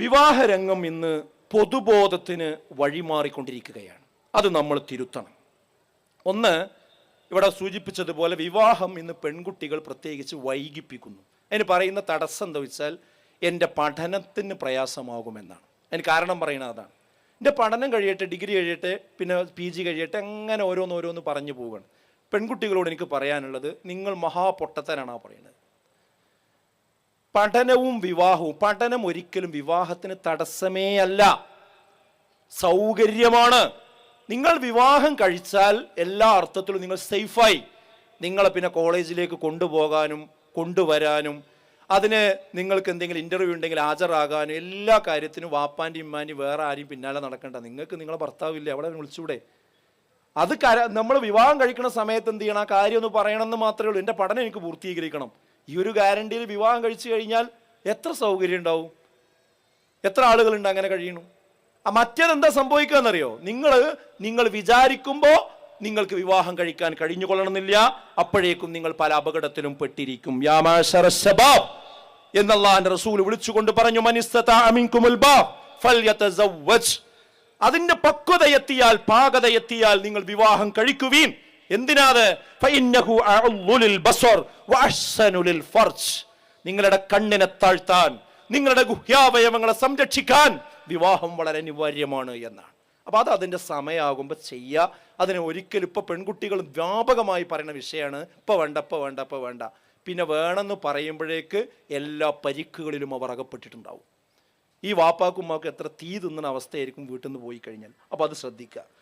വിവാഹരംഗം ഇന്ന് പൊതുബോധത്തിന് വഴിമാറിക്കൊണ്ടിരിക്കുകയാണ്. അത് നമ്മൾ തിരുത്തണം. ഒന്ന് ഇവിടെ സൂചിപ്പിച്ചതുപോലെ വിവാഹം ഇന്ന് പെൺകുട്ടികൾ പ്രത്യേകിച്ച് വൈകിപ്പിക്കുന്നു. അതിന് പറയുന്ന തടസ്സം എന്താ വെച്ചാൽ എന്റെ പഠനത്തിന് പ്രയാസമാകുമെന്നാണ്. അതിന് കാരണം പറയുന്നത് അതാണ്. എന്റെ പഠനം കഴിയട്ടെ ഡിഗ്രി കഴിയട്ടെ പിന്നെ പി ജി കഴിയട്ടെ അങ്ങനെ ഓരോന്ന് ഓരോന്ന് പറഞ്ഞു പോവുകയാണ്. പെൺകുട്ടികളോട് എനിക്ക് പറയാനുള്ളത് നിങ്ങൾ മഹാപൊട്ടത്തനാണ് ആ പറയുന്നത്. പഠനവും വിവാഹവും പഠനം ഒരിക്കലും വിവാഹത്തിന് തടസ്സമേ അല്ല. സൗകര്യമാണ്. നിങ്ങൾ വിവാഹം കഴിച്ചാൽ എല്ലാ അർത്ഥത്തിലും നിങ്ങൾ സേഫായി. നിങ്ങളെ പിന്നെ കോളേജിലേക്ക് കൊണ്ടുപോകാനും കൊണ്ടുവരാനും അതിന് നിങ്ങൾക്ക് എന്തെങ്കിലും ഇന്റർവ്യൂ ഉണ്ടെങ്കിൽ ഹാജരാകാനും എല്ലാ കാര്യത്തിനും വാപ്പാന്റെ ഇമ്മാന്റെയും വേറെ ആരെയും പിന്നാലെ നടക്കണ്ട. നിങ്ങൾക്ക് നിങ്ങളെ ഭർത്താവില്ലേ അവിടെ വിളിച്ചൂടെ? അത് നമ്മൾ വിവാഹം കഴിക്കുന്ന സമയത്ത് എന്ത് ചെയ്യണം? ആ കാര്യം ഒന്ന് പറയണമെന്ന് മാത്രമേ ഉള്ളൂ. എന്റെ പഠനം എനിക്ക് പൂർത്തീകരിക്കണം. ഈ ഒരു ഗ്യാരണ്ടിയിൽ വിവാഹം കഴിച്ചു കഴിഞ്ഞാൽ എത്ര സൗകര്യം ഉണ്ടാവും? എത്ര ആളുകളുണ്ട് അങ്ങനെ കഴിയണു ആ മറ്റേതെന്താ സംഭവിക്കുക എന്നറിയോ നിങ്ങൾ നിങ്ങൾ വിചാരിക്കുമ്പോൾ നിങ്ങൾക്ക് വിവാഹം കഴിക്കാൻ കഴിഞ്ഞുകൊള്ളണമെന്നില്ല. അപ്പോഴേക്കും നിങ്ങൾ പല അപകടത്തിലും പെട്ടിരിക്കും. യാ മാശറ ശബാബ് എന്നല്ലാന്റെ റസൂൽ വിളിച്ചുകൊണ്ട് പറഞ്ഞു. അതിന്റെ പക്വത എത്തിയാൽ പാകത എത്തിയാൽ നിങ്ങൾ വിവാഹം കഴിക്കുവീൻ. എന്തിനാത്? നിങ്ങളുടെ കണ്ണിനെ താഴ്ത്താൻ നിങ്ങളുടെ ഗുഹ്യാവയവങ്ങളെ സംരക്ഷിക്കാൻ വിവാഹം വളരെ അനിവാര്യമാണ് എന്നാണ്. അപ്പോൾ അത് അതിന്റെ സമയമാകുമ്പോൾ ചെയ്യുക അതിനെ ഒരിക്കലും ഇപ്പോൾ പെൺകുട്ടികൾ വ്യാപകമായി പറയുന്ന വിഷയമാണ്. ഇപ്പോൾ വേണ്ട ഇപ്പോൾ വേണ്ട ഇപ്പോൾ വേണ്ട. പിന്നെ വേണമെന്ന് പറയുമ്പോഴേക്ക് എല്ലാ പരിക്കുകളിലും അവർ അകപ്പെട്ടിട്ടുണ്ടാവും. ഈ വാപ്പാക്കും ഉമ്മാക്കും എത്ര തീ തിന്നുന്ന അവസ്ഥയായിരിക്കും വീട്ടിൽ നിന്ന് പോയി കഴിഞ്ഞാൽ. അപ്പോൾ അത് ശ്രദ്ധിക്കുക.